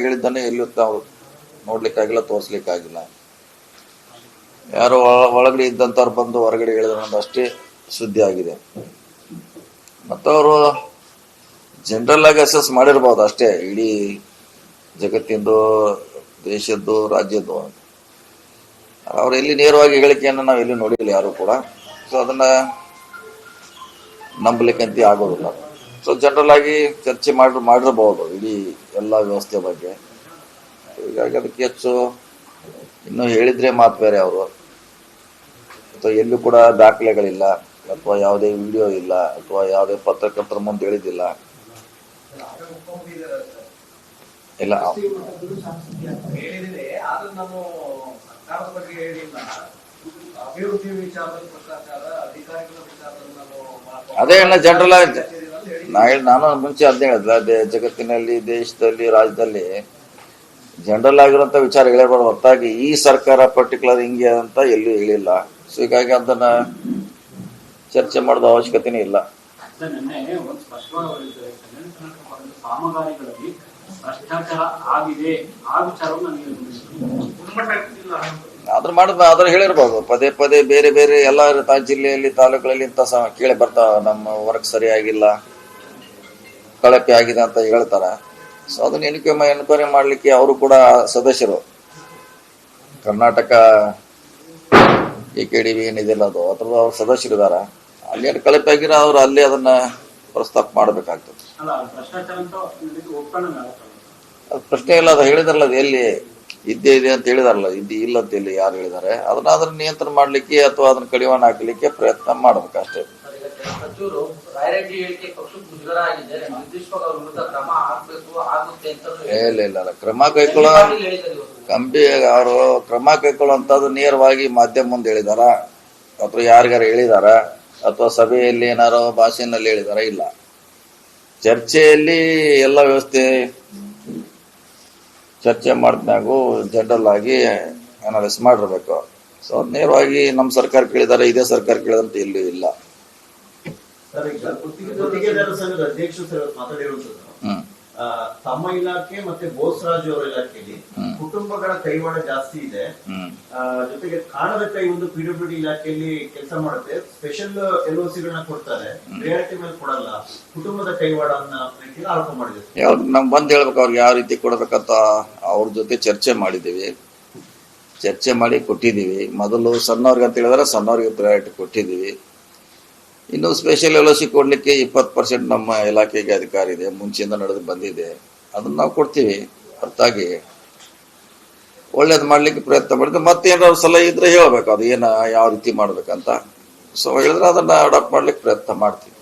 ಹೇಳಿದ್ದಾನೆ ಎಲ್ಲಿಯೂ ತಾವು ನೋಡ್ಲಿಕ್ಕಾಗಿಲ್ಲ, ತೋರಿಸ್ಲಿಕ್ಕಾಗಿಲ್ಲ. ಯಾರೋ ಒಳ- ಒಳಗಡೆ ಇದ್ದಂಥವ್ರು ಬಂದು ಹೊರಗಡೆ ಹೇಳಿದ್ರು ಅಷ್ಟೇ ಸುದ್ದಿ ಆಗಿದೆ. ಮತ್ತವರು ಜನರಲ್ ಆಗಿ ಅಸೆಸ್ ಮಾಡಿರ್ಬೋದು ಅಷ್ಟೇ, ಇಡೀ ಜಗತ್ತಿಂದು, ದೇಶದ್ದು, ರಾಜ್ಯದ್ದು. ಅವ್ರು ಎಲ್ಲಿ ನೇರವಾಗಿ ಹೇಳಿಕೆಯನ್ನು ನಾವು ಎಲ್ಲಿ ನೋಡಿಲ್ಲ ಯಾರು ಕೂಡ. ಸೊ ಅದನ್ನ ನಂಬಲಿಕ್ಕಂತ ಆಗೋದಿಲ್ಲ. ಸೊ ಜನರಲ್ ಆಗಿ ಚರ್ಚೆ ಮಾಡಿ ಮಾಡಿರಬಹುದು ಇಡೀ ಎಲ್ಲ ವ್ಯವಸ್ಥೆ ಬಗ್ಗೆ. ಹೀಗಾಗಿ ಅದಕ್ಕೆ ಹೆಚ್ಚು ಇನ್ನು ಹೇಳಿದ್ರೆ ಮಾತು ಬೇರೆ ಅವರು. ಅಥವಾ ಎಲ್ಲೂ ಕೂಡ ದಾಖಲೆಗಳಿಲ್ಲ, ಅಥವಾ ಯಾವುದೇ ವಿಡಿಯೋ ಇಲ್ಲ, ಅಥವಾ ಯಾವುದೇ ಪತ್ರಕರ್ತರ ಮುಂದೆ ಹೇಳಿದ್ದಿಲ್ಲ. ಇಲ್ಲ. ಅದೇ ಎಲ್ಲ ಜನರಲ್ ಆಗಿ ನಾ ಹೇಳಿ ನಾನು ಮುಂಚೆ ಅದ್ ಹೇಳಿದ್ಲ ಜಗತ್ತಿನಲ್ಲಿ ದೇಶದಲ್ಲಿ ರಾಜ್ಯದಲ್ಲಿ ಜನರಲ್ ಆಗಿರುವಂತ ವಿಚಾರ ಹೇಳಿರ್ಬಾರ್ದು ಹೊರತಾಗಿ ಈ ಸರ್ಕಾರ ಪರ್ಟಿಕ್ಯುಲರ್ ಹಿಂಗೆ ಅಂತ ಎಲ್ಲೂ ಹೇಳಿಲ್ಲ. ಸೊ ಹೀಗಾಗಿ ಅದನ್ನ ಚರ್ಚೆ ಮಾಡೋದು ಅವಶ್ಯಕತೆನೇ ಇಲ್ಲ. ಸರ್ ನಿನ್ನೆ ಒಂದು ಸ್ಪಷ್ಟವಾಗಿ ಹೇಳಿದ್ದಾರೆ. ಕಲ್ಯಾಣ ಕರ್ನಾಟಕ ಭಾಗದ ಕಾಮಗಾರಿಗಳಲ್ಲಿ ಭ್ರಷ್ಟಾಚಾರ ಆಗಿದೆ ಆ ವಿಚಾರವನ್ನು ನೀವು ಗಮನಿಸಿದ್ದೀರಿ. ಅದ್ರ ಮಾಡಿದ ಅದ್ರ ಹೇಳಿರ್ಬೋದು. ಪದೇ ಪದೇ ಬೇರೆ ಬೇರೆ ಎಲ್ಲ ಜಿಲ್ಲೆಯಲ್ಲಿ ತಾಲೂಕುಗಳಲ್ಲಿ ಇಂಥ ಕೇಳಿ ಬರ್ತಾವ ನಮ್ಮ ವರ್ಕ್ ಸರಿಯಾಗಿಲ್ಲ. ಕಳಪೆ ಆಗಿದೆ ಅಂತ ಹೇಳ್ತಾರ. ಸೊ ಅದನ್ನ ಎನ್ಕ್ವೈ ಎನ್ಕ್ವೈರಿ ಮಾಡ್ಲಿಕ್ಕೆ ಅವರು ಕೂಡ ಸದಸ್ಯರು. Karnataka A K D B ಏನಿದೆಯಲ್ಲ ಅದು ಅದ್ರದ್ದು ಅವ್ರ ಸದಸ್ಯರಿದಾರ ಅಲ್ಲಿ ಏನು ಕಳಪೆ ಆಗಿರೋ ಅವ್ರು ಅಲ್ಲಿ ಅದನ್ನ ಪ್ರಸ್ತಾಪ ಮಾಡಬೇಕಾಗ್ತದೆ. ಅದು ಪ್ರಶ್ನೆ ಇಲ್ಲ ಅದು ಹೇಳಿದ್ರಲ್ಲ ಅದು ಎಲ್ಲಿ? ಇದ್ದೇ ಇದೆ ಅಂತ ಹೇಳಿದಾರಲ್ಲ ಇದ್ದಿ ಇಲ್ಲ ಅಂತ ಇಲ್ಲಿ ಯಾರು ಹೇಳಿದ್ದಾರೆ ಅದನ್ನ ಅದನ್ನ ನಿಯಂತ್ರಣ ಮಾಡ್ಲಿಕ್ಕೆ ಅಥವಾ ಅದನ್ನ ಕಡಿವಾಣ ಹಾಕಲಿಕ್ಕೆ ಪ್ರಯತ್ನ ಮಾಡ್ಬೇಕು ಅಷ್ಟೇ. ಇಲ್ಲ ಇಲ್ಲ ಇಲ್ಲ ಕ್ರಮ ಕೈಗೊಳ್ಳೋ ಕಂಬಿ ಅವರು ಕ್ರಮ ಕೈಗೊಳ್ಳುವಂಥದ್ದು ನೇರವಾಗಿ ಮಾಧ್ಯಮ ಮುಂದೆ ಹೇಳಿದಾರ ಅಥವಾ ಯಾರಿಗಾರ ಹೇಳಿದಾರ ಅಥವಾ ಸಭೆಯಲ್ಲಿ ಏನಾರೋ ಭಾಷೆನಲ್ಲಿ ಹೇಳಿದಾರ ಇಲ್ಲ. ಚರ್ಚೆಯಲ್ಲಿ ಎಲ್ಲ ವ್ಯವಸ್ಥೆ ಚರ್ಚೆ ಮಾಡಿದ್ಮ್ಯಾಗು ಜನರಲ್ ಆಗಿ ಅನಾಲಿಸ್ ಮಾಡಿರ್ಬೇಕು. ಸೊ ನೇರವಾಗಿ ನಮ್ಮ ಸರ್ಕಾರ ಕೇಳಿದಾರೆ, ಇದೇ ಸರ್ಕಾರ ಕೇಳಿದಂತ ಇಲ್ಲೂ. ಇಲ್ಲ ತಮ್ಮ ಇಲಾಖೆ ಮತ್ತೆ ಬೋಸರಾಜು ಅವರ ಇಲಾಖೆಯಲ್ಲಿ. ಕುಟುಂಬಗಳ ಕೈವಾಡ ಜಾಸ್ತಿ ಇದೆ. ಜೊತೆಗೆ ಕಾಣದ ಕೈ ಒಂದು ಪಿಡಬ್ಲ್ಯೂಡಿ ಇಲಾಖೆಯಲ್ಲಿ ಕೆಲಸ ಮಾಡುತ್ತೆ. ಸ್ಪೆಷಲ್ ಎಲ್ ಸಿಗಳನ್ನ ಕೊಡ್ತಾರೆ ರಿಯಾಲಿಟಿ ಮೇಲೆ ಕೊಡಲ್ಲ. ಕುಟುಂಬದ ಕೈವಾಡನ್ನ ರೀತಿಯಲ್ಲಿ ಆರೋಪ ಮಾಡಿದೆ ನಮ್ ಬಂದು ಹೇಳ್ಬೇಕು ಅವ್ರಿಗೆ ಯಾವ ರೀತಿ ಕೊಡಬೇಕಂತ ಅವ್ರ ಜೊತೆ ಚರ್ಚೆ ಮಾಡಿದೀವಿ ಚರ್ಚೆ ಮಾಡಿ ಕೊಟ್ಟಿದ್ದೀವಿ. ಮೊದಲು ಸಣ್ಣವ್ರಿಗೆ ಅಂತ ಹೇಳಿದ್ರೆ ಸಣ್ಣವ್ರಿಗೆ ಪ್ರಯಾರಿಟಿ ಕೊಟ್ಟಿದ್ದೀವಿ. ಇನ್ನು ಸ್ಪೆಷಲ್ ಎಲ್ ಸಿ ಕೊಡ್ಲಿಕ್ಕೆ ಇಪ್ಪತ್ತು ಪರ್ಸೆಂಟ್ ನಮ್ಮ ಇಲಾಖೆಗೆ ಅಧಿಕಾರ ಇದೆ, ಮುಂಚೆಯಿಂದ ನಡೆದು ಬಂದಿದೆ. ಅದನ್ನು ನಾವು ಕೊಡ್ತೀವಿ, ಹೊರತಾಗಿ. ಒಳ್ಳೇದು ಮಾಡ್ಲಿಕ್ಕೆ ಪ್ರಯತ್ನ ಮಾಡಿದ್ರೆ ಮತ್ತೇನಾದ್ರು ಸಲಹೆ ಇದ್ರೆ ಹೇಳಬೇಕು, ಅದು ಏನ, ಯಾವ ರೀತಿ ಮಾಡ್ಬೇಕಂತ. ಸೊ ಹೇಳಿದ್ರೆ ಅದನ್ನ ಅಡಾಪ್ಟ್ ಮಾಡ್ಲಿಕ್ಕೆ ಪ್ರಯತ್ನ ಮಾಡ್ತೀವಿ.